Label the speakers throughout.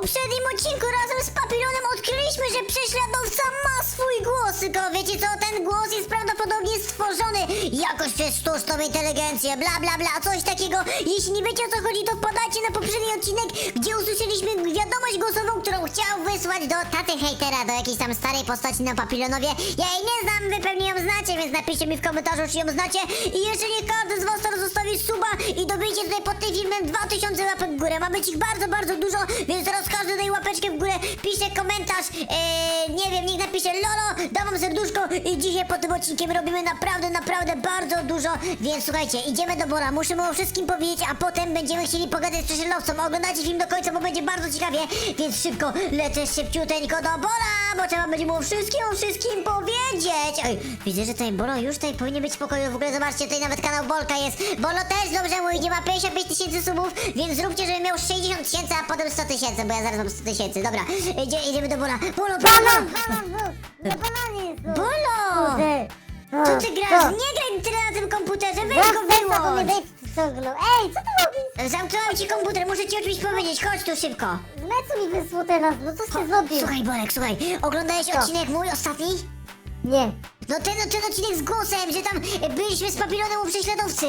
Speaker 1: poprzednim odcinku razem z Papilonem odkryliśmy, że prześladowca ma swój głos, tylko wiecie co, ten głos jest prawdopodobnie stworzony jakoś przez sztuczną inteligencję, bla bla bla, coś takiego. Jeśli nie wiecie o co chodzi, to wpadajcie na poprzedni odcinek, gdzie usłyszeliśmy wiadomość głosową, którą chciał wysłać do taty hejtera, do jakiejś tam starej postaci na Papilonowie. Ja jej nie znam, wy pewnie ją znacie, więc napiszcie mi w komentarzu, czy ją znacie. I nie każdy z was zostawi suba i dobijcie tutaj pod tym filmem 2000 łapek w górę. Ma być ich bardzo, bardzo dużo, więc teraz każdy daj łapeczkę w górę, pisze komentarz, eee, nie wiem, niech napisze Lolo, dam wam serduszko i dzisiaj po tym odcinkiem robimy naprawdę, naprawdę bardzo dużo, więc słuchajcie, idziemy do Bora, musimy o wszystkim powiedzieć, a potem będziemy chcieli pogadać z prześladowcą. Oglądajcie film do końca, bo będzie bardzo ciekawie, więc szybko lecę szybciuteńko do Bora, bo trzeba będzie mu wszystkim, wszystkim powiedzieć. Oj, widzę, że tutaj Bolo już tutaj powinien być w pokoju, w ogóle zobaczcie, tutaj nawet kanał Bolka jest. Bolo też dobrze mu idzie, ma 55 tysięcy subów, więc zróbcie, żeby miał 60 tysięcy, a potem 100 tysięcy, bo ja zaraz mam 100 tysięcy. Dobra, idzie, idziemy do Bola. Bolo,
Speaker 2: Banan,
Speaker 1: Bolo!
Speaker 2: banan, no, bananie jest. no.
Speaker 1: Bolo!
Speaker 2: Kurde.
Speaker 1: Co ty
Speaker 2: O,
Speaker 1: grasz?
Speaker 2: co?
Speaker 1: Nie graj tyle na tym komputerze, weź go
Speaker 2: serca to mnie
Speaker 1: wyłącz!
Speaker 2: Ej, co ty robisz?
Speaker 1: Zamknąłem ci komputer, muszę ci o czymś powiedzieć, chodź tu szybko.
Speaker 2: Z mi wysło teraz, no coś ty zrobił?
Speaker 1: Słuchaj, Bolek, słuchaj, oglądałeś odcinek mój ostatni?
Speaker 2: Nie.
Speaker 1: No ten, no ten odcinek z głosem, że tam byliśmy z papilonem u prześladowcy.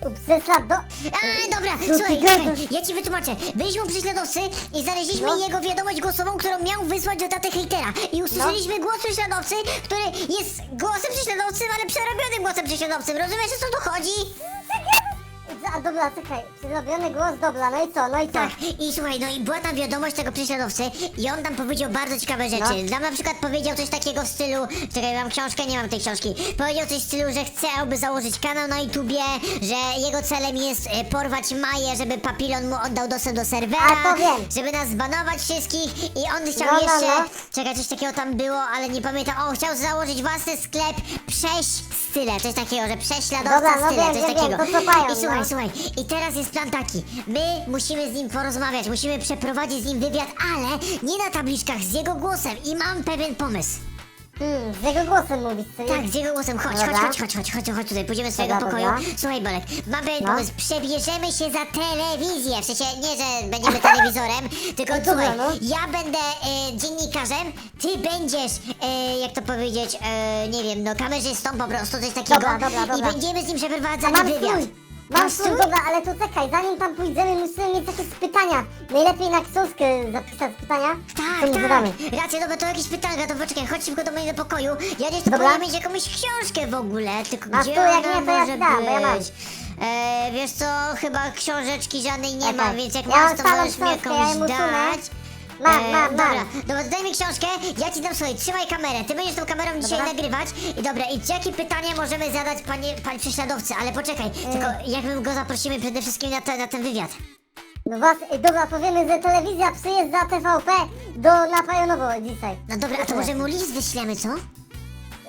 Speaker 2: Przesład do...
Speaker 1: A, dobra,
Speaker 2: ty
Speaker 1: słuchaj, słuchaj, ja ci wytłumaczę. Byliśmy u prześladowcy i znaleźliśmy
Speaker 2: No.
Speaker 1: jego wiadomość głosową, którą miał wysłać do taty hejtera. I usłyszeliśmy
Speaker 2: No.
Speaker 1: głos prześladowcy, który jest głosem prześladowcym, ale przerobionym głosem prześladowcym. Rozumiesz, o co tu chodzi?
Speaker 2: A dobra, czekaj. Przerobiony głos, dobra, no i co, no i co?
Speaker 1: Tak, i słuchaj, no i była tam wiadomość tego prześladowcy i on tam powiedział bardzo ciekawe rzeczy.
Speaker 2: No.
Speaker 1: Tam na przykład powiedział coś takiego w stylu, czekaj, mam książkę, nie mam tej książki. Powiedział coś w stylu, że chciałby założyć kanał na YouTubie, że jego celem jest e, porwać Maję, żeby Papilon mu oddał dostęp do serwera,
Speaker 2: A, to wiem.
Speaker 1: żeby nas zbanować wszystkich i on chciał
Speaker 2: No, no,
Speaker 1: jeszcze,
Speaker 2: no.
Speaker 1: czekaj, coś takiego tam było, ale nie pamiętam, o, chciał założyć własny sklep Prześ Style, coś takiego, że prześladowca
Speaker 2: Dobra, no
Speaker 1: Style,
Speaker 2: wiem,
Speaker 1: coś
Speaker 2: wiem,
Speaker 1: takiego.
Speaker 2: to
Speaker 1: I słuchaj,
Speaker 2: no.
Speaker 1: Słuchaj, i teraz jest plan taki. My musimy z nim porozmawiać, musimy przeprowadzić z nim wywiad, ale nie na tabliczkach, z jego głosem. I mam pewien pomysł.
Speaker 2: Hmm, z jego głosem mówić, co
Speaker 1: Tak, z jego głosem. Chodź, chodź,
Speaker 2: Dobra.
Speaker 1: chodź, chodź, chodź, chodź, chodź tutaj, pójdziemy z swojego
Speaker 2: Dobra,
Speaker 1: pokoju.
Speaker 2: dobra.
Speaker 1: Słuchaj, Bolek, mam pewien
Speaker 2: No.
Speaker 1: pomysł. Przebierzemy się za telewizję. W sensie nie, że będziemy telewizorem, tylko
Speaker 2: No dobra,
Speaker 1: słuchaj,
Speaker 2: no.
Speaker 1: ja będę e, dziennikarzem, ty będziesz, e, jak to powiedzieć, e, nie wiem, no kamerzystą po prostu, coś takiego.
Speaker 2: Dobra, dobra,
Speaker 1: I
Speaker 2: dobra.
Speaker 1: będziemy z nim
Speaker 2: A mam
Speaker 1: wywiad.
Speaker 2: swój. Mam
Speaker 1: Masz
Speaker 2: swój? dobra, ale to czekaj, zanim tam pójdziemy, musimy mieć jakieś pytania. Najlepiej na książkę zapisać pytania.
Speaker 1: Tak,
Speaker 2: nie
Speaker 1: tak.
Speaker 2: zadamy.
Speaker 1: Racja, dobra, to jakieś pytania, to poczekaj, chodź szybko do mojego pokoju. Ja tu
Speaker 2: Dobra.
Speaker 1: mieć jakąś książkę w ogóle, tylko
Speaker 2: Masz
Speaker 1: gdzie
Speaker 2: tu, jak
Speaker 1: ona
Speaker 2: nie, to ja
Speaker 1: może
Speaker 2: ci dam, bo ja mam.
Speaker 1: być? E, wiesz co, chyba książeczki żadnej nie
Speaker 2: Tak,
Speaker 1: ma, więc jak
Speaker 2: Ja
Speaker 1: masz, to
Speaker 2: starą
Speaker 1: możesz mi
Speaker 2: książkę, ja
Speaker 1: jakąś
Speaker 2: ją usunę.
Speaker 1: dać.
Speaker 2: Mam,
Speaker 1: E,
Speaker 2: mam,
Speaker 1: dobra,
Speaker 2: mam.
Speaker 1: dobra, daj mi książkę, ja ci dam, słuchaj, trzymaj kamerę, ty będziesz tą kamerą dzisiaj
Speaker 2: Dobra.
Speaker 1: nagrywać i dobra, i jakie pytania możemy zadać panie, panie prześladowcy, ale poczekaj,
Speaker 2: E.
Speaker 1: tylko jak my go zaprosimy przede wszystkim na, te, na ten wywiad?
Speaker 2: No właśnie, dobra, powiemy, że telewizja przyjeżdża TVP do Napajonowo dzisiaj.
Speaker 1: No dobra, a to może mu list wyślemy, co?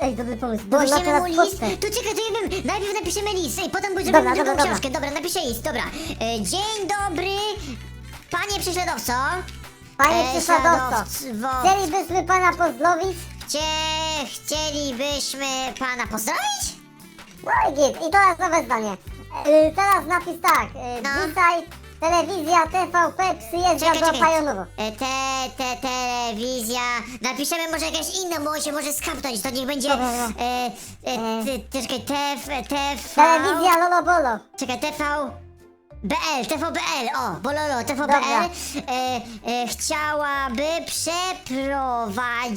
Speaker 2: Ej, dobry pomysł, bo na
Speaker 1: Wyślemy
Speaker 2: teraz
Speaker 1: mu list?
Speaker 2: pocztę.
Speaker 1: To czekaj, to ja wiem, najpierw napiszemy list i potem będziemy
Speaker 2: Dobra,
Speaker 1: drugą
Speaker 2: dobra, dobra.
Speaker 1: książkę. Dobra, napiszę list, dobra. E, dzień dobry, panie prześladowco.
Speaker 2: Panie
Speaker 1: E,
Speaker 2: prześladowco,
Speaker 1: śladowco.
Speaker 2: chcielibyśmy pana pozdrowić.
Speaker 1: Chcie, chcielibyśmy pana pozdrowić?
Speaker 2: No i git, i teraz nowe zdanie. E, teraz napis tak, e,
Speaker 1: No.
Speaker 2: dzisiaj telewizja TVP przyjeżdża
Speaker 1: Czekaj,
Speaker 2: do
Speaker 1: czekaj.
Speaker 2: Pajonowo.
Speaker 1: E, te, te, telewizja. Napiszemy może jakąś inną, bo on się może skapnąć. To niech będzie.
Speaker 2: Dobra, dobra.
Speaker 1: E, e, te, te, czekaj, TF, TV.
Speaker 2: Telewizja Lolo Bolo.
Speaker 1: Czekaj, TV. BL, TVBL, o, Bololo, TVBL e, e, chciałaby przeprowadzić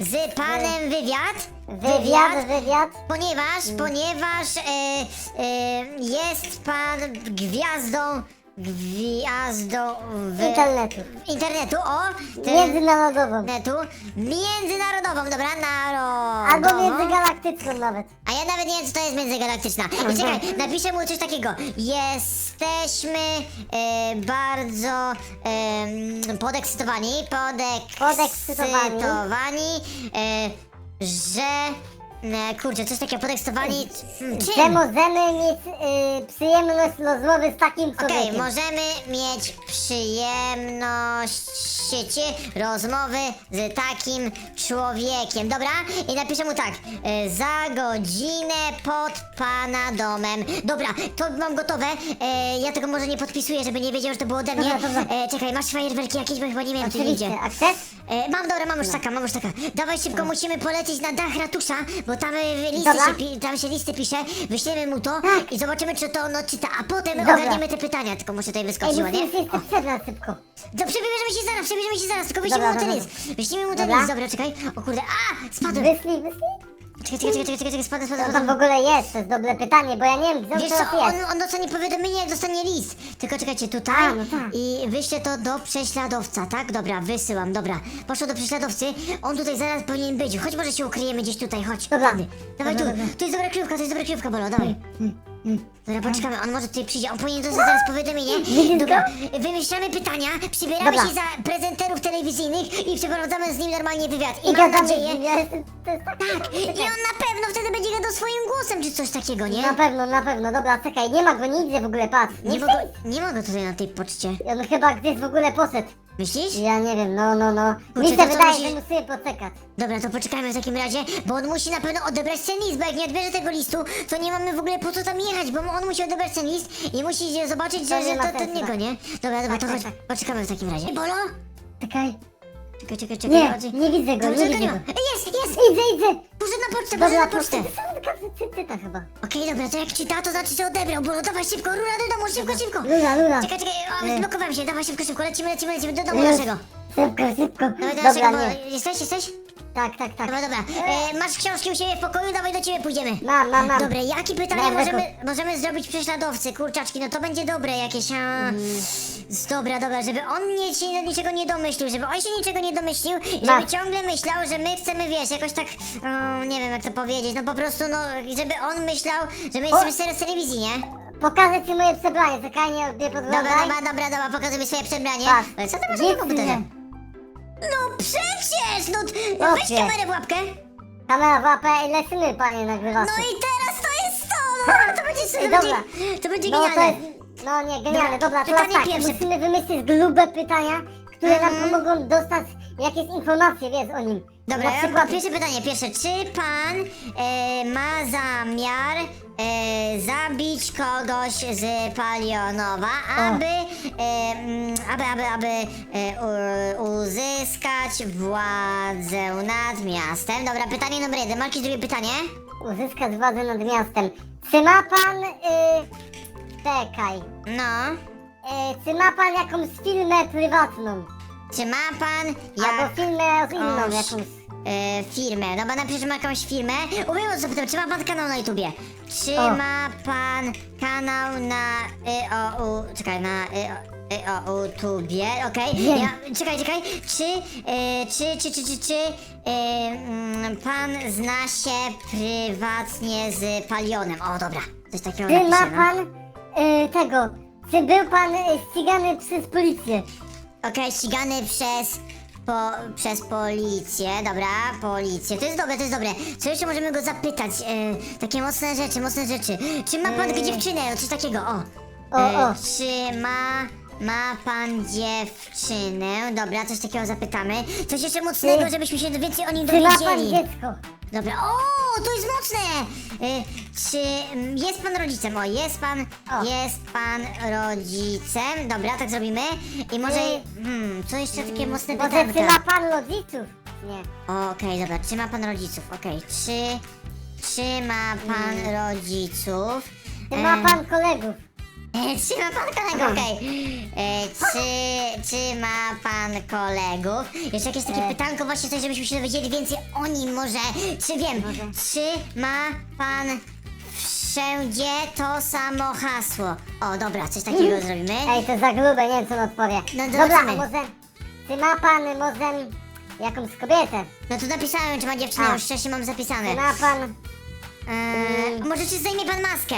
Speaker 1: z panem wywiad.
Speaker 2: Wywiad, wywiad.
Speaker 1: Ponieważ, ponieważ e, e, jest pan gwiazdą, gwiazdą w,
Speaker 2: Internetu.
Speaker 1: internetu, o, te-
Speaker 2: Międzynarodową.
Speaker 1: internetu, międzynarodową, dobra, narodową.
Speaker 2: Albo międzygalaktyczną nawet.
Speaker 1: A ja nawet nie wiem, co to jest międzygalaktyczna. I czekaj, napiszę mu coś takiego. Jesteśmy e, bardzo e, podekscytowani,
Speaker 2: Podekscytowani.
Speaker 1: podekscytowani, e, że... E, kurczę, coś takiego, podekscytowani... hmm, Czym?
Speaker 2: możemy mieć y, przyjemność rozmowy z takim
Speaker 1: Okej,
Speaker 2: człowiekiem.
Speaker 1: możemy mieć przyjemność sieci rozmowy z takim człowiekiem. Dobra? I napiszę mu tak. E, za godzinę pod pana domem. Dobra, to mam gotowe. E, ja tego może nie podpisuję, żeby nie wiedział, że to było ode mnie.
Speaker 2: Dobra, dobra.
Speaker 1: E, czekaj, masz fajerwerki jakieś, bo chyba nie wiem, czy idzie.
Speaker 2: Oczywiście, a chcesz?
Speaker 1: E, mam, dobra, mam już taka, mam już taka. Dawaj szybko, musimy polecieć na dach ratusza, bo tam e, listy
Speaker 2: Dobra.
Speaker 1: się, pi- tam się listy pisze, wyślemy mu to
Speaker 2: Tak.
Speaker 1: i zobaczymy, czy to on odczyta, a potem
Speaker 2: Dobra.
Speaker 1: ogarniemy te pytania, tylko muszę tutaj
Speaker 2: Ej,
Speaker 1: wyskoczyć, nie?
Speaker 2: musimy się jeszcze przebrać szybko.
Speaker 1: To przebierzemy się zaraz, przebierzemy się zaraz, tylko wyślimy
Speaker 2: Dobra,
Speaker 1: mu ten
Speaker 2: dobra.
Speaker 1: list. Wyślimy mu ten
Speaker 2: Dobra.
Speaker 1: list, dobra, czekaj. O kurde, a, spadłem.
Speaker 2: Wyszli, wyszli?
Speaker 1: Czekaj, czekaj, czekaj, czekaj, czekaj, spadłem,
Speaker 2: Co
Speaker 1: spadłem,
Speaker 2: tam w ogóle jest? To jest dobre pytanie, bo ja nie wiem, on
Speaker 1: Wiesz co, on,
Speaker 2: jest.
Speaker 1: on dostanie powiadomienie, jak dostanie list. Tylko czekajcie, tutaj
Speaker 2: A, no tak.
Speaker 1: i wyślę to do prześladowca, tak? Dobra, wysyłam, dobra. Poszło do prześladowcy, on tutaj zaraz powinien być. Chodź, może się ukryjemy gdzieś tutaj, chodź.
Speaker 2: Dobra.
Speaker 1: Dawaj
Speaker 2: Dobra,
Speaker 1: tu,
Speaker 2: dobra.
Speaker 1: to jest dobra kryjówka, to jest dobra kryjówka, Bolo, dawaj. Dobra, poczekamy, on może tutaj przyjdzie, on powinien dostać zaraz powiadomienie. Dobra, wymyślamy pytania, przybieramy
Speaker 2: Dobra.
Speaker 1: się za prezenterów telewizyjnych i przeprowadzamy z nim normalnie wywiad. I,
Speaker 2: I
Speaker 1: mam
Speaker 2: gadamy,
Speaker 1: nadzieję...
Speaker 2: ja jestem, to jest tak.
Speaker 1: Tak, i on na pewno wtedy będzie gadał swoim głosem, czy coś takiego, nie?
Speaker 2: Na pewno, na pewno, dobra, czekaj, nie ma go, nie widzę w ogóle, patrz.
Speaker 1: Nie mogę, nie mogę tutaj na tej poczcie.
Speaker 2: On chyba gdzieś w ogóle poszedł.
Speaker 1: Myślisz?
Speaker 2: Ja nie wiem, no, no, no. Mi
Speaker 1: to
Speaker 2: się
Speaker 1: co
Speaker 2: wydaje,
Speaker 1: myślisz?
Speaker 2: że musimy poczekać.
Speaker 1: Dobra, to poczekajmy w takim razie, bo on musi na pewno odebrać ten list, bo jak nie odbierze tego listu, to nie mamy w ogóle po co tam jechać, bo on musi odebrać ten list i musi zobaczyć,
Speaker 2: To
Speaker 1: że,
Speaker 2: nie
Speaker 1: że
Speaker 2: ma
Speaker 1: to, to
Speaker 2: sensu,
Speaker 1: niego,
Speaker 2: tak.
Speaker 1: nie? Dobra, dobra,
Speaker 2: Tak,
Speaker 1: to
Speaker 2: tak,
Speaker 1: chodź,
Speaker 2: tak.
Speaker 1: poczekamy w takim razie. Bolo?
Speaker 2: Czekaj.
Speaker 1: Czekaj, czekaj, czekaj.
Speaker 2: Nie,
Speaker 1: chodź.
Speaker 2: nie widzę go,
Speaker 1: Dobrze,
Speaker 2: nie widzę go.
Speaker 1: Jest, jest!
Speaker 2: Idę, idę.
Speaker 1: Poszedł na pocztę, poszedł
Speaker 2: Dobra,
Speaker 1: na pocztę.
Speaker 2: chyba.
Speaker 1: Okej, dobra, to jak czyta, to znaczy, że odebrał. Bolo, dawaj szybko, rura do domu, szybko, szybko.
Speaker 2: Lula, lula.
Speaker 1: Czekaj, czekaj, o,
Speaker 2: Nie.
Speaker 1: zblokowałem się, dawaj szybko, szybko, lecimy, lecimy, lecimy do domu naszego.
Speaker 2: Szybko, szybko.
Speaker 1: Dawaj do
Speaker 2: Dobra,
Speaker 1: naszego, bo...
Speaker 2: nie.
Speaker 1: Jesteś, jesteś?
Speaker 2: Tak, tak, tak.
Speaker 1: Dobra, dobra. E, masz książki u siebie w pokoju, dawaj do ciebie pójdziemy.
Speaker 2: Mam, mam, mam.
Speaker 1: Dobra, jakie pytania
Speaker 2: Mam,
Speaker 1: możemy, możemy zrobić prześladowcy, kurczaczki? No to będzie dobre jakieś, a... Dobra, dobra, żeby on nie, się niczego nie domyślił, żeby on się niczego nie domyślił i żeby ciągle myślał, że my chcemy, wiesz, jakoś tak, o, nie wiem jak to powiedzieć, no po prostu, no, żeby on myślał, że my jesteśmy serio z telewizji, nie?
Speaker 2: Pokażę ci moje przebranie, czekaj, nie, nie
Speaker 1: Dobra,
Speaker 2: podglądaj.
Speaker 1: dobra, dobra, dobra, pokazuj swoje przebranie.
Speaker 2: Tak.
Speaker 1: Ale co ty masz
Speaker 2: Nic
Speaker 1: na komputerze?
Speaker 2: nie.
Speaker 1: No przecież, no, t- weź kamerę w łapkę.
Speaker 2: Kamera w łapę i lecimy, panie nagrywawcy.
Speaker 1: No i teraz to jest to! No, to będzie, to
Speaker 2: Ej,
Speaker 1: będzie,
Speaker 2: dobra.
Speaker 1: to będzie
Speaker 2: No to
Speaker 1: genialne.
Speaker 2: jest, no nie, genialne,
Speaker 1: Dobra,
Speaker 2: dobra, teraz
Speaker 1: pytanie
Speaker 2: tak,
Speaker 1: pierwsze.
Speaker 2: musimy wymyślić grube pytania, które nam
Speaker 1: Mhm.
Speaker 2: pomogą dostać jakieś informacje, wiesz, o nim.
Speaker 1: Dobra,
Speaker 2: Na
Speaker 1: ja
Speaker 2: przykład,
Speaker 1: pierwsze pytanie, pierwsze. Czy pan e, ma zamiar e, zabić kogoś z Palionowa, aby, e, mm, aby, aby, aby e, u, uzyskać władzę nad miastem? Dobra, pytanie numer jeden. Marki, drugie pytanie.
Speaker 2: uzyskać władzę nad miastem. Czy ma pan, y, czekaj,
Speaker 1: No.
Speaker 2: y, czy ma pan jakąś firmę prywatną?
Speaker 1: Czy ma pan
Speaker 2: Albo
Speaker 1: jak...
Speaker 2: firmę inną
Speaker 1: Oś.
Speaker 2: jakąś?
Speaker 1: E, firmę. No bo napisz, że ma jakąś firmę. Umiem zapytam, czy ma pan kanał na YouTubie? Czy
Speaker 2: O.
Speaker 1: ma pan kanał na y, o, u, czekaj, na y, o, y, o, YouTubie, okej?
Speaker 2: Wiem.
Speaker 1: Ja, czekaj, czekaj. Czy, y, czy, czy, czy, czy, czy y, mm, pan zna się prywatnie z Palionem? O, dobra. Coś takiego
Speaker 2: Czy ma
Speaker 1: napiszę, no.
Speaker 2: pan, y, tego, czy był pan y, ścigany przez policję?
Speaker 1: Okej, ścigany przez. Po, przez policję, dobra, policję. To jest dobre, to jest dobre. Co jeszcze możemy go zapytać? E, takie mocne rzeczy, mocne rzeczy. Czy ma pan
Speaker 2: Eee.
Speaker 1: dziewczynę? Coś takiego, o.
Speaker 2: O,
Speaker 1: E,
Speaker 2: o.
Speaker 1: Czy ma. Ma pan dziewczynę? Dobra, coś takiego zapytamy. Coś jeszcze mocnego,
Speaker 2: Czy-
Speaker 1: żebyśmy się więcej o nim
Speaker 2: Czy ma pan
Speaker 1: dowiedzieli.
Speaker 2: dziecko?
Speaker 1: Dobra, o, to jest mocne! E, czy mm, jest pan rodzicem? O, jest pan,
Speaker 2: O.
Speaker 1: jest pan rodzicem. Dobra, tak zrobimy. I może,
Speaker 2: Czy-
Speaker 1: hmm, co jeszcze takie mocne
Speaker 2: Może
Speaker 1: pytanka?
Speaker 2: czy ma pan rodziców? Nie.
Speaker 1: Okej, dobra, czy ma pan rodziców? Okej, czy, czy ma pan rodziców?
Speaker 2: Czy ma pan kolegów?
Speaker 1: Czy ma pan kolegów? Okej. E, Czy, czy ma pan kolegów? Jeszcze jakieś takie
Speaker 2: E.
Speaker 1: pytanko właśnie coś, żebyśmy się dowiedzieli więcej o nim może. Czy wiem,
Speaker 2: Może.
Speaker 1: czy ma pan wszędzie to samo hasło? O, dobra, coś takiego zrobimy.
Speaker 2: Ej, to za grube, nie wiem co on odpowie.
Speaker 1: No,
Speaker 2: Dobra,
Speaker 1: zobaczymy.
Speaker 2: a może... Czy ma pan może jakąś kobietę?
Speaker 1: No to napisałem, czy ma dziewczynę,
Speaker 2: A.
Speaker 1: już wcześniej mam zapisane.
Speaker 2: Czy ma pan...
Speaker 1: E,
Speaker 2: Mm.
Speaker 1: może czy zdejmie pan maskę?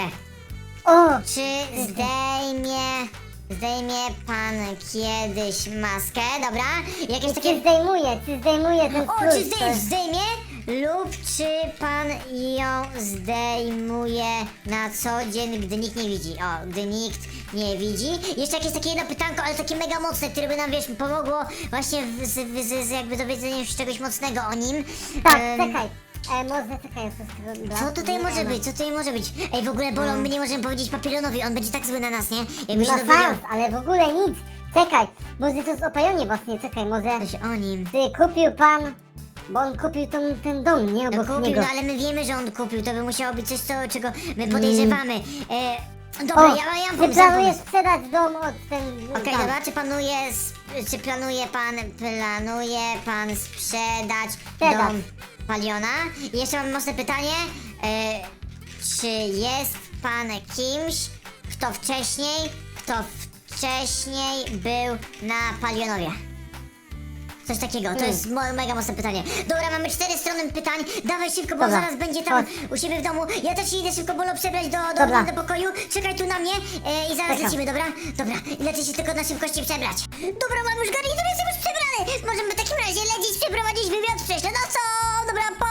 Speaker 2: O!
Speaker 1: Czy zdejmie, zdejmie pan kiedyś maskę, dobra? Jakieś
Speaker 2: Czy
Speaker 1: takie...
Speaker 2: zdejmuje, czy zdejmuje ten
Speaker 1: O, czy
Speaker 2: to
Speaker 1: zdejmie, lub czy pan ją zdejmuje na co dzień, gdy nikt nie widzi? O, gdy nikt nie widzi. Jeszcze jakieś takie jedno pytanko, ale takie mega mocne, które by nam, wiesz, pomogło właśnie w, z, w, z, z jakby dowiedzeniu się czegoś mocnego o nim.
Speaker 2: Tak,
Speaker 1: Em,
Speaker 2: czekaj. E, może czekaj, co z
Speaker 1: tutaj może być? Co tutaj może być? Ej, w ogóle Bolon, my nie możemy powiedzieć papilonowi, on będzie tak zły na nas, nie? Jakby się
Speaker 2: No
Speaker 1: dowiedział
Speaker 2: ale w ogóle nic. Czekaj, może to jest o Pajonie właśnie, czekaj, może...
Speaker 1: coś o nim.
Speaker 2: Ty kupił pan... Bo on kupił ten, ten dom, nie?
Speaker 1: No
Speaker 2: Obok
Speaker 1: kupił,
Speaker 2: niego.
Speaker 1: no ale my wiemy, że on kupił, to by musiało być coś, co, czego my podejrzewamy. E, dobra, ja, ja mam
Speaker 2: ty
Speaker 1: pomysł, mam
Speaker 2: planujesz sprzedać dom od ten...
Speaker 1: Okej, dobra, czy planuje, s- czy planuje pan, planuje pan sprzedać
Speaker 2: Sprzedać.
Speaker 1: dom Paliona? I jeszcze mam mocne pytanie, e, czy jest pan kimś, kto wcześniej, kto wcześniej był na Palionowie? Coś takiego, to
Speaker 2: Nie.
Speaker 1: jest mo mega mocne pytanie. Dobra, mamy cztery strony pytań. Dawaj szybko, bo
Speaker 2: Dobra,
Speaker 1: zaraz będzie tam u siebie w domu. Ja też idę szybko bolo przebrać do, do,
Speaker 2: Dobra.
Speaker 1: do pokoju. Czekaj tu na mnie e, i zaraz
Speaker 2: Czekam.
Speaker 1: lecimy, dobra? Dobra, lecę się tylko na szybkości przebrać. Dobra, mam już garnitur, jestem już przebrany. Możemy w takim razie lecieć, przeprowadzić wywiad prześladowcą. Dobra, po...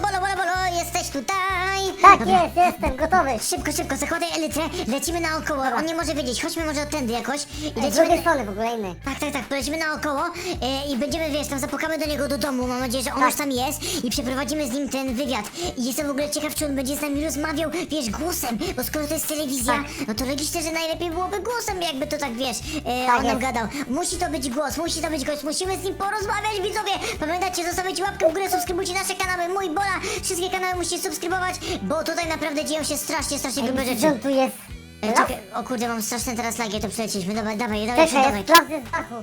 Speaker 1: Bolo, bolo, bolo, jesteś tutaj.
Speaker 2: Tak
Speaker 1: dobra.
Speaker 2: jest, jestem gotowy.
Speaker 1: Szybko, szybko, zakładaj elytrę, lecimy naokoło. On nie może wiedzieć, chodźmy może odtędy jakoś. I
Speaker 2: Z
Speaker 1: lecimy...
Speaker 2: drugiej strony w ogóle inny.
Speaker 1: Tak, tak, tak, polecimy naokoło e, i będziemy, wiesz, tam zapukamy do niego do domu, mam nadzieję, że on
Speaker 2: Tak.
Speaker 1: już tam jest i przeprowadzimy z nim ten wywiad. I jestem w ogóle ciekaw, czy on będzie z nami rozmawiał, wiesz, głosem, bo skoro to jest telewizja,
Speaker 2: Tak.
Speaker 1: no to logiczne, że najlepiej byłoby głosem, jakby to tak, wiesz, e,
Speaker 2: Tak
Speaker 1: on nam
Speaker 2: jest.
Speaker 1: gadał. Musi to być głos, musi to być głos, musimy z nim porozmawiać, widzowie! Pamiętajcie, zostawiać łapkę w górę, subskrybujcie nasze kanały, mój Bola, wszystkie kanały musicie subskrybować, bo tutaj naprawdę dzieją się strasznie, strasznie grube rzeczy.
Speaker 2: tu jest...
Speaker 1: E, czekaj, o kurde, mam straszne teraz lagi, to przelecieliśmy, dawaj, dawaj, dawaj,
Speaker 2: Czekaj,
Speaker 1: dawaj.
Speaker 2: sprawdzę z dachu.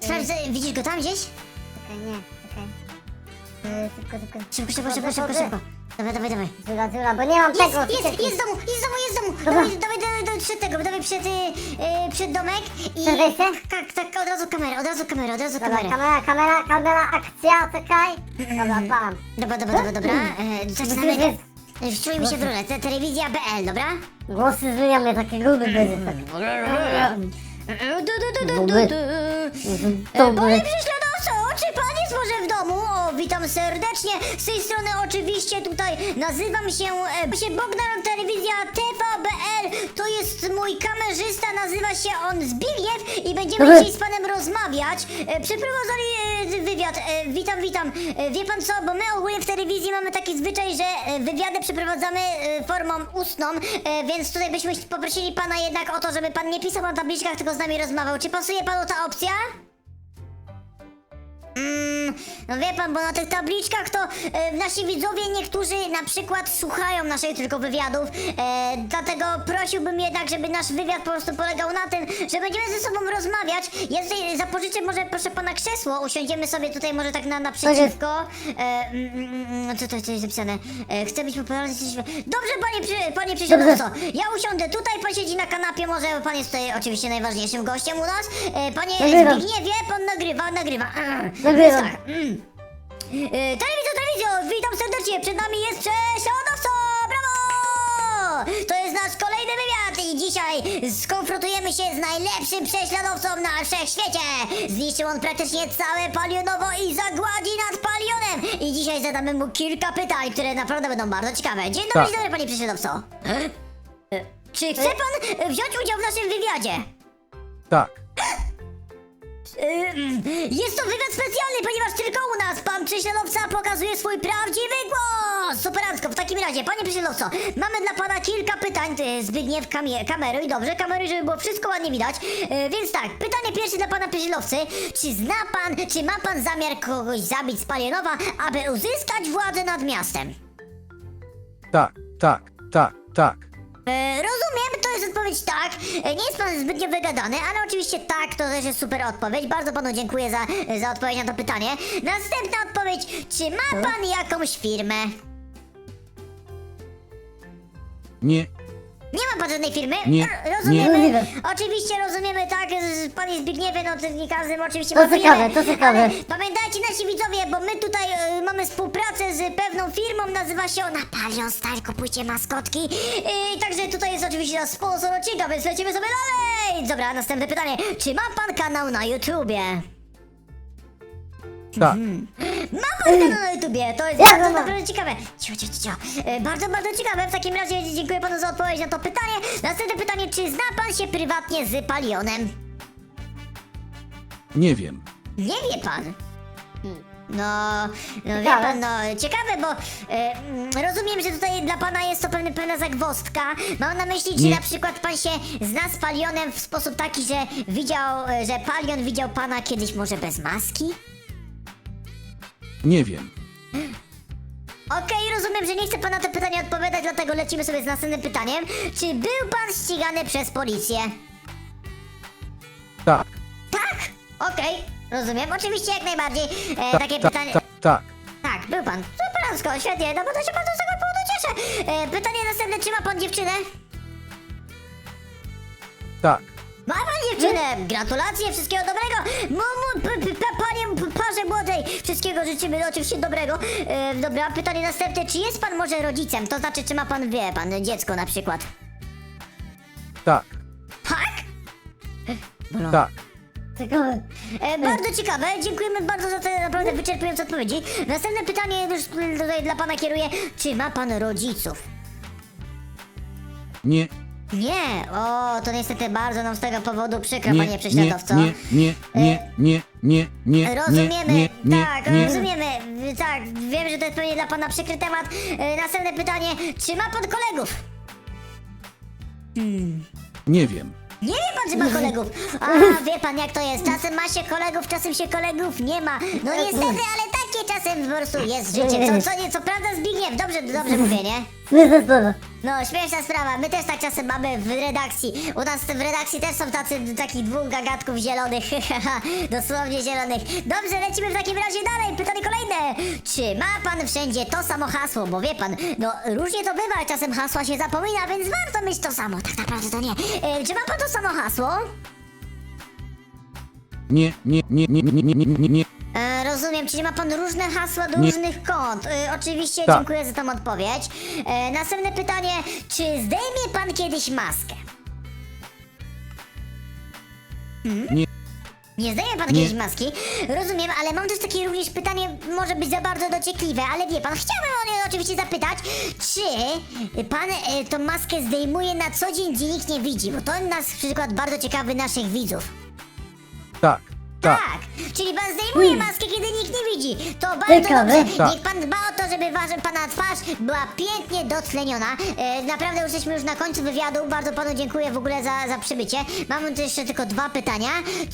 Speaker 1: Sprawdź, widzisz go tam gdzieś?
Speaker 2: Czekaj, nie, czekaj. E, Szybko, szybko.
Speaker 1: Szybko, szybko, szybko, szybko, szybko. Dawaj, dawaj, dawaj.
Speaker 2: Dziura, dziura, bo nie mam
Speaker 1: Jest,
Speaker 2: tego.
Speaker 1: jest, jest w domu, jest w domu, jest w domu.
Speaker 2: Dobra.
Speaker 1: Dawaj, dawaj, dawaj, dawaj przed tego, dawaj przed, y, y, przed domek i...
Speaker 2: Przed wejściem?
Speaker 1: Tak, tak, od razu kamera, od razu kamera, od razu
Speaker 2: Dobra,
Speaker 1: kamera.
Speaker 2: kamera, kamera, kamera, akcja, czekaj. Dobra, odpalam.
Speaker 1: Dobra, dobra, dobra, dobra. E, zaczynamy. E, Wczujmy się w rolę, Te, telewizja BL, dobra?
Speaker 2: Głosy zmieniamy, takie guby będzie. Tak.
Speaker 1: E, Du, du, du, du,
Speaker 2: Dobry.
Speaker 1: du, du. E,
Speaker 2: Dobry.
Speaker 1: Panie prześladowco, czy pan jest może w domu? Witam serdecznie. Z tej strony oczywiście tutaj nazywam się, e, się Bogdan Telewizja TVBL. To jest mój kamerzysta, nazywa się on Zbigniew i będziemy
Speaker 2: Dobry.
Speaker 1: dzisiaj z panem rozmawiać. E, Przeprowadzali e, wywiad. E, Witam, witam. E, Wie pan co, bo my ogólnie w telewizji mamy taki zwyczaj, że e, wywiady przeprowadzamy e, formą ustną, e, więc tutaj byśmy poprosili pana jednak o to, żeby pan nie pisał na tabliczkach, tylko z nami rozmawiał. Czy pasuje panu ta opcja? Mm, no wie pan, bo na tych tabliczkach to e, nasi widzowie niektórzy na przykład słuchają naszych tylko wywiadów, e, dlatego prosiłbym jednak, żeby nasz wywiad po prostu polegał na tym, że będziemy ze sobą rozmawiać. Ja tutaj zapożyczę może proszę pana krzesło, usiądziemy sobie tutaj może tak na, naprzeciwko. E, mm, mm, mm, co to jest zapisane? E, chcę być popularny. jesteśmy- Dobrze panie, przy, panie prześladowco, ja usiądę tutaj, pan siedzi na kanapie, może pan jest tutaj oczywiście najważniejszym gościem u nas. E, panie
Speaker 2: Nagrywam.
Speaker 1: Zbigniewie, pan nagrywa, nagrywa.
Speaker 2: Nagrywam.
Speaker 1: Więc tak, mm. E, Telewizja, telewizja, witam serdecznie, przed nami jest prześladowca, brawo! To jest nasz kolejny wywiad i dzisiaj skonfrontujemy się z najlepszym prześladowcą na wszechświecie. Zniszczył on praktycznie całe Palionowo i zagładzi nad Palionem. I dzisiaj zadamy mu kilka pytań, które naprawdę będą bardzo ciekawe. Dzień dobry,
Speaker 3: Tak.
Speaker 1: dzień dobry, panie prześladowco. E, Czy chce pan e, wziąć udział w naszym wywiadzie?
Speaker 3: Tak.
Speaker 1: Ym, Jest to wywiad specjalny, ponieważ tylko u nas pan prześladowca pokazuje swój prawdziwy głos! Superancko, w takim razie, panie prześladowco, mamy dla pana kilka pytań, Zbigniew kamie, kameruj, dobrze, kameruj, żeby było wszystko ładnie widać. Yy, więc tak, pytanie pierwsze dla pana prześladowcy, czy zna pan, czy ma pan zamiar kogoś zabić z Palionowa, aby uzyskać władzę nad miastem?
Speaker 3: Tak, tak, tak, tak.
Speaker 1: E, rozumiem, jest odpowiedź tak. E, nie jest pan zbytnio wygadany, ale oczywiście tak, to też jest super odpowiedź. Bardzo panu dziękuję za, za odpowiedź na to pytanie. Następna odpowiedź. Czy ma pan jakąś firmę?
Speaker 3: Nie,
Speaker 1: Nie ma pan żadnej firmy?
Speaker 3: Nie,
Speaker 1: Rozumiemy.
Speaker 2: nie.
Speaker 1: Oczywiście rozumiemy, tak, z, pan jest Zbigniewie, no to nie każdy oczywiście
Speaker 2: To
Speaker 1: ma firmę.
Speaker 2: ciekawe, to ciekawe.
Speaker 1: Ale pamiętajcie nasi widzowie, bo my tutaj e, mamy współpracę z pewną firmą, nazywa się ona Palion Style, kupujcie maskotki. I także tutaj jest oczywiście nasz sponsor odcinka, więc lecimy sobie dalej. Dobra, następne pytanie. Czy ma pan kanał na YouTubie?
Speaker 3: Tak.
Speaker 1: Ma pan kanał na YouTubie, to jest
Speaker 2: Ja
Speaker 1: bardzo
Speaker 2: mam.
Speaker 1: naprawdę ciekawe. Cicho, cicho, cicho. E, Bardzo, bardzo ciekawe. W takim razie dziękuję panu za odpowiedź na to pytanie. Następne pytanie, czy zna pan się prywatnie z Palionem?
Speaker 3: Nie wiem.
Speaker 1: Nie wie pan. No, no wie
Speaker 2: Ciekawe.
Speaker 1: pan, no ciekawe, bo e, mm, rozumiem, że tutaj dla pana jest to pewna, pewna zagwozdka. Mam na myśli, czy
Speaker 3: Nie.
Speaker 1: na przykład pan się zna z Palionem w sposób taki, że widział, e, że Palion widział pana kiedyś może bez maski?
Speaker 3: Nie wiem.
Speaker 1: Okej, rozumiem, że nie chce pan na to pytanie odpowiadać, dlatego lecimy sobie z następnym pytaniem. Czy był pan ścigany przez policję?
Speaker 3: Tak.
Speaker 1: Tak! Okej, rozumiem. Oczywiście jak najbardziej. E,
Speaker 3: Tak,
Speaker 1: takie
Speaker 3: tak,
Speaker 1: pytanie.
Speaker 3: tak, tak.
Speaker 1: Tak, był pan. Superancko, świetnie, no bo to się bardzo z tego powodu cieszę. E, pytanie następne, czy ma pan dziewczynę?
Speaker 3: Tak.
Speaker 1: Ma pan dziewczynę! Gratulacje, wszystkiego dobrego! Mu, wszystkiego życzymy, no, oczywiście dobrego. E, dobra, pytanie następne, czy jest pan może rodzicem? To znaczy, czy ma pan, wie pan, dziecko na przykład?
Speaker 3: Tak.
Speaker 1: Tak? Bolo.
Speaker 3: Tak.
Speaker 2: Ciekawe.
Speaker 1: E, bardzo ciekawe, dziękujemy bardzo za te naprawdę wyczerpujące odpowiedzi. Następne pytanie już tutaj dla pana kieruję. Czy ma pan rodziców?
Speaker 3: Nie.
Speaker 1: Nie, o, to niestety bardzo nam z tego powodu przykro,
Speaker 3: Nie.
Speaker 1: panie
Speaker 3: Nie.
Speaker 1: prześladowco.
Speaker 3: Nie. Nie. Nie. Nie. Nie. Nie.
Speaker 1: Rozumiemy,
Speaker 3: nie, nie,
Speaker 1: tak,
Speaker 3: nie.
Speaker 1: rozumiemy, tak, wiem, że to jest pewnie dla pana przykry temat. E, następne pytanie, czy ma pan kolegów?
Speaker 3: Nie wiem.
Speaker 1: Nie wie pan, czy ma kolegów. A, wie pan jak to jest, czasem ma się kolegów, czasem się kolegów nie ma. No niestety, ale takie czasem po prostu jest życie. Co, co, nie, co prawda Zbigniew, dobrze, dobrze mówię, nie?
Speaker 2: Sprawa.
Speaker 1: No, śmieszna sprawa, my też tak czasem mamy w redakcji. U nas w redakcji też są tacy, takich dwóch gagatków zielonych, dosłownie zielonych. Dobrze, lecimy w takim razie dalej, pytanie kolejne. Czy ma pan wszędzie to samo hasło? Bo wie pan, no różnie to bywa, czasem hasła się zapomina, więc warto mieć to samo. Tak naprawdę to nie. E, czy ma pan to samo hasło?
Speaker 3: Nie. Nie. Nie. Nie. Nie. Nie. Nie. Nie. Nie.
Speaker 1: Rozumiem, czyli ma pan różne hasła do
Speaker 3: Nie.
Speaker 1: różnych kont. E, oczywiście
Speaker 3: Tak.
Speaker 1: dziękuję za tą odpowiedź. E, następne pytanie, czy zdejmie pan kiedyś maskę?
Speaker 3: Nie.
Speaker 1: Nie zdejmie pan kiedyś maski? Rozumiem, ale mam też takie również pytanie, może być za bardzo dociekliwe, ale wie pan, chciałbym o nie oczywiście zapytać, czy pan e, tą maskę zdejmuje na co dzień, gdzie nikt nie widzi? Bo to nas przykład bardzo ciekawy naszych widzów.
Speaker 3: Tak. Tak.
Speaker 1: Czyli pan zdejmuje maskę, kiedy nikt nie widzi. To bardzo
Speaker 2: Ciekawe.
Speaker 1: dobrze.
Speaker 3: Tak.
Speaker 1: Niech pan dba o to, żeby wasza, pana twarz była pięknie dotleniona. E, naprawdę już jesteśmy już na końcu wywiadu. Bardzo panu dziękuję w ogóle za, za przybycie. Mam tu jeszcze tylko dwa pytania.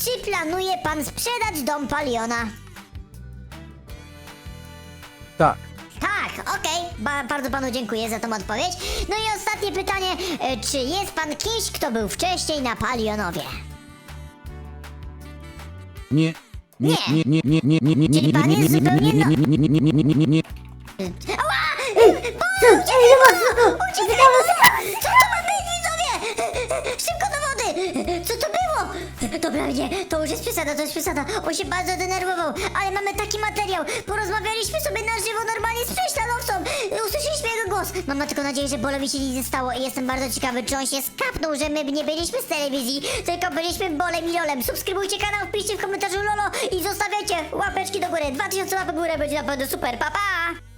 Speaker 1: Czy planuje pan sprzedać dom Paliona?
Speaker 3: Tak.
Speaker 1: Tak, okej. Ba- Bardzo panu dziękuję za tą odpowiedź. No i ostatnie pytanie. E, czy jest pan kimś, kto był wcześniej na Palionowie?
Speaker 3: Nie. Nie. Nie. Nie. Nie. Nie. Nie. Nie. Nie.
Speaker 1: Czyli pan
Speaker 3: Nie. Nie.
Speaker 1: jest Szybko do wody! Co to było? Dobra, nie, to już jest przesada, to jest przesada. On się bardzo denerwował, ale mamy taki materiał. Porozmawialiśmy sobie na żywo normalnie z prześladowcą. Usłyszeliśmy jego głos. Mam tylko nadzieję, że Bolowi się nic nie stało i jestem bardzo ciekawy, czy on się skapnął, że my nie byliśmy z telewizji, tylko byliśmy Bolem i Lolem. Subskrybujcie kanał, wpiszcie w komentarzu Lolo i zostawiajcie łapeczki do góry. 2000 łapek w górę będzie naprawdę super. Pa, pa!